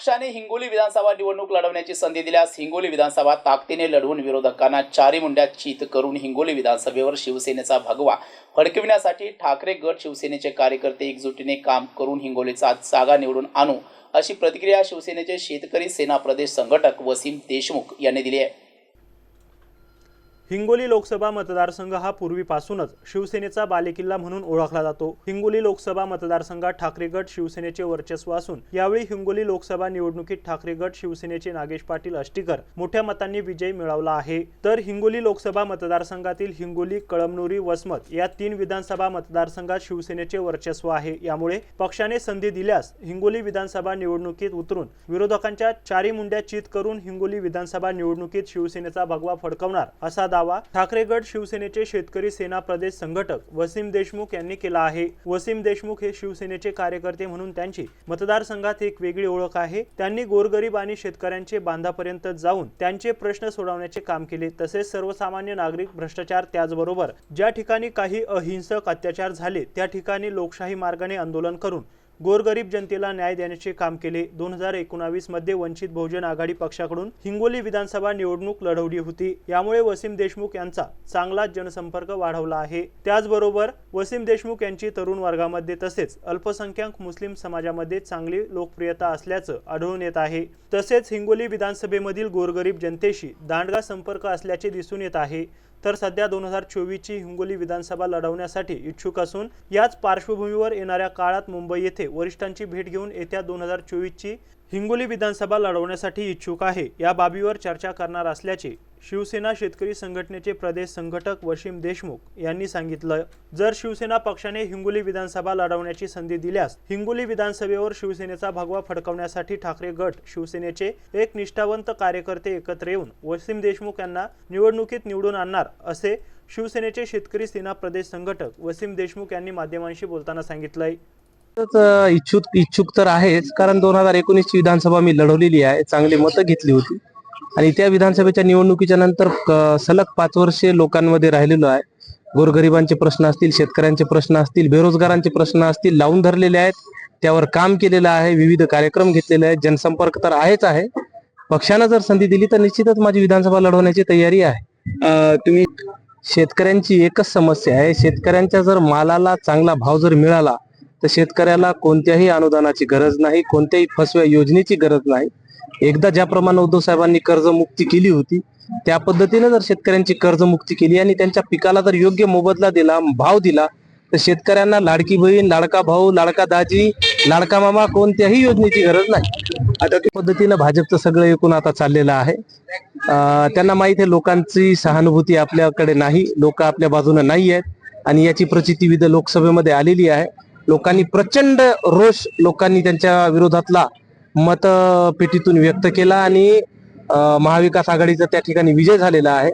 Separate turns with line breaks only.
पक्षाने हिंगोली विधानसभा निवडणूक लढवण्याची संधी दिल्यास हिंगोली विधानसभा ताकदीने लढवून विरोधकांना चारी मुंड्यात चित करून हिंगोली विधानसभेवर शिवसेनेचा भगवा फडकविण्यासाठी ठाकरे गट शिवसेनेचे कार्यकर्ते एकजुटीने काम करून हिंगोलीचा जागा निवडून आणू अशी प्रतिक्रिया शिवसेनेचे शेतकरी सेना प्रदेश संघटक वसीम देशमुख यांनी दिली आहे.
हिंगोली लोकसभा मतदारसंघ हा पूर्वीपासूनच शिवसेनेचा बालेकिल्ला म्हणून ओळखला जातो. हिंगोली लोकसभा मतदारसंघात ठाकरे गट शिवसेनेचे वर्चस्व असून यावेळी हिंगोली लोकसभा निवडणुकीत ठाकरे गट शिवसेनेचे नागेश पाटील अष्टीकर मोठ्या मतांनी विजय मिळवला आहे. तर हिंगोली लोकसभा मतदारसंघातील हिंगोली कळमनुरी वसमत या तीन विधानसभा मतदारसंघात शिवसेनेचे वर्चस्व आहे. यामुळे पक्षाने संधी दिल्यास हिंगोली विधानसभा निवडणुकीत उतरून विरोधकांच्या चारी मुंड्या चित करून हिंगोली विधानसभा निवडणुकीत शिवसेनेचा भगवा फडकवणार असा दावा ठाकरे गट शिवसेनेचे शेतकरी सेना प्रदेश संघटक वसीम देशमुख यांनी केला आहे. वसीम देशमुख हे शिवसेनेचे कार्यकर्ते म्हणून त्यांची मतदारसंघात एक वेगळी ओळख आहे. त्यांनी गोरगरीब आणि शेतकऱ्यांचे बांधापर्यंत जाऊन त्यांचे प्रश्न सोडवण्याचे काम केले. तसेच सर्वसामान्य नागरिक भ्रष्टाचार त्याचबरोबर ज्या ठिकाणी काही अहिंसक अत्याचार झाले त्या ठिकाणी लोकशाही मार्गाने आंदोलन करून गोरगरीब जनतेला न्याय देण्याचे काम केले. दोन हजार एकोणावीसमध्ये वंचित बहुजन आघाडी पक्षाकडून हिंगोली विधानसभा निवडणूक लढवली होती. यामुळे वसीम देशमुख यांचा चांगलाच जनसंपर्क वाढवला आहे. त्याचबरोबर वसीम देशमुख यांची तरुण वर्गामध्ये तसेच अल्पसंख्याक मुस्लिम समाजामध्ये चांगली लोकप्रियता असल्याचं आढळून येत आहे. तसेच हिंगोली विधानसभेमधील गोरगरीब जनतेशी दांडगा संपर्क असल्याचे दिसून येत आहे. तर सध्या दोन हजार चोवीसची हिंगोली विधानसभा लढवण्यासाठी इच्छुक असून याच पार्श्वभूमीवर येणाऱ्या काळात मुंबई येथे वरिष्ठांची भेट घेऊन येत्या दोन हजार चोवीसची हिंगोली विधानसभा लढवण्यासाठी इच्छुक आहे. या बाबीवर चर्चा करणार असल्याचे शिवसेना शेतकरी संघटनेचे प्रदेश संघटक वसीम देशमुख यांनी सांगितलं जर शिवसेना पक्षाने हिंगोली विधानसभा लढवण्याची संधी दिल्यास हिंगोली विधानसभेवर शिवसेनेचा भगवा फडकवण्यासाठी ठाकरे गट शिवसेनेचे एक निष्ठावंत कार्यकर्ते एकत्र येऊन वसीम देशमुख यांना निवडणुकीत निवडून आणणार असे शिवसेनेचे शेतकरी सेना प्रदेश संघटक वसीम देशमुख यांनी माध्यमांशी बोलताना सांगितलंय.
इच्छुक इच्छुक तर आहेच कारण दोन हजार एकोणीसची विधानसभा मी लढवलेली आहे चांगली मतं घेतली होती. आणि त्या विधानसभेच्या निवडणुकीच्या नंतर सलग पाच वर्षे लोकांमध्ये राहिलेलो आहे. गोरगरिबांचे प्रश्न असतील शेतकऱ्यांचे प्रश्न असतील बेरोजगारांचे प्रश्न असतील लावून धरलेले आहेत. त्यावर काम केलेलं आहे विविध कार्यक्रम घेतलेले आहेत. जनसंपर्क तर आहेच आहे. पक्षानं जर संधी दिली तर निश्चितच माझी विधानसभा लढवण्याची तयारी आहे. तुम्ही शेतकऱ्यांची एकच समस्या आहे. शेतकऱ्यांच्या जर मालाला चांगला भाव जर मिळाला तर शेतकऱ्याला कोणत्याही अनुदानाची गरज नाही कोणत्याही फसव्या योजनेची गरज नाही. एकदा ज्याप्रमाणे उद्धव साहेबांनी कर्जमुक्ती केली होती त्या पद्धतीने जर शेतकऱ्यांची कर्जमुक्ती केली आणि त्यांच्या पिकाला जर योग्य मोबदला दिला भाव दिला तर शेतकऱ्यांना लाडकी बहीण लाडका भाऊ लाडका दाजी लाडका मामा कोणत्याही योजनेची गरज नाही. आता त्या पद्धतीनं भाजपचं सगळं एकूण आता चाललेलं आहे. त्यांना माहीत आहे लोकांची सहानुभूती आपल्याकडे नाही लोक आपल्या बाजूने नाही आहेत आणि याची प्रचिती विध लोकसभेमध्ये आलेली आहे. लोकांनी प्रचंड रोष लोकांनी त्यांच्या विरोधातला मतपेटीतून व्यक्त केला आणि महाविकास आघाडीचा त्या ठिकाणी विजय झालेला आहे.